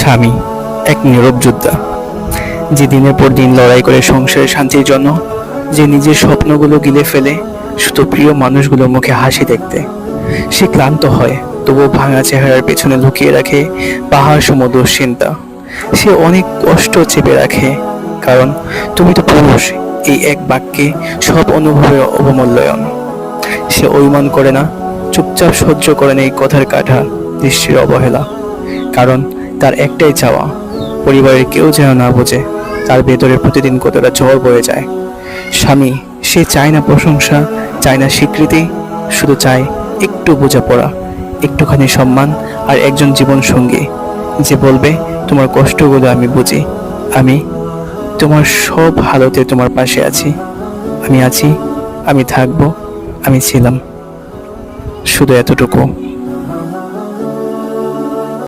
স্বামী, এক নীরব যোদ্ধা। যে দিনের পর দিন লড়াই করে সংসারের শান্তির জন্য যে নিজের স্বপ্নগুলো গিলে ফেলে, শুধু প্রিয় মানুষগুলোর মুখে হাসি দেখতে। সে ক্লান্ত হয়, তবুও ভাঙা চেহারার পেছনে লুকিয়ে রাখে পাহাড় সম দুশ্চিন্তা সে অনেক কষ্ট চেপে রাখে, কারণ তুমি তো পুরুষ, এই এক বাক্যে সব অনুভবের অবমূল্যায়ন। সে অভিমান করে না, চুপচাপ সহ্য করেন এই কথার কাঠা দৃষ্টির অবহেলা। কারণ তার একটাই চাওয়া, পরিবারের কেউ যেন না বোঝে তার ভেতরে প্রতিদিন কতটা ঝড় বয়ে যায়। স্বামী, সে চায় না প্রশংসা, চায় না স্বীকৃতি, শুধু চায় একটু বোঝাপড়া, একটুখানি সম্মান আর একজন জীবন সঙ্গী। যে বলবে, তোমার কষ্টগুলো আমি বুঝি। আমি তোমার সব হালতে তোমার পাশে আছি। আমি আছি, আমি থাকব, আমি ছিলাম। শুধু এতটুকু।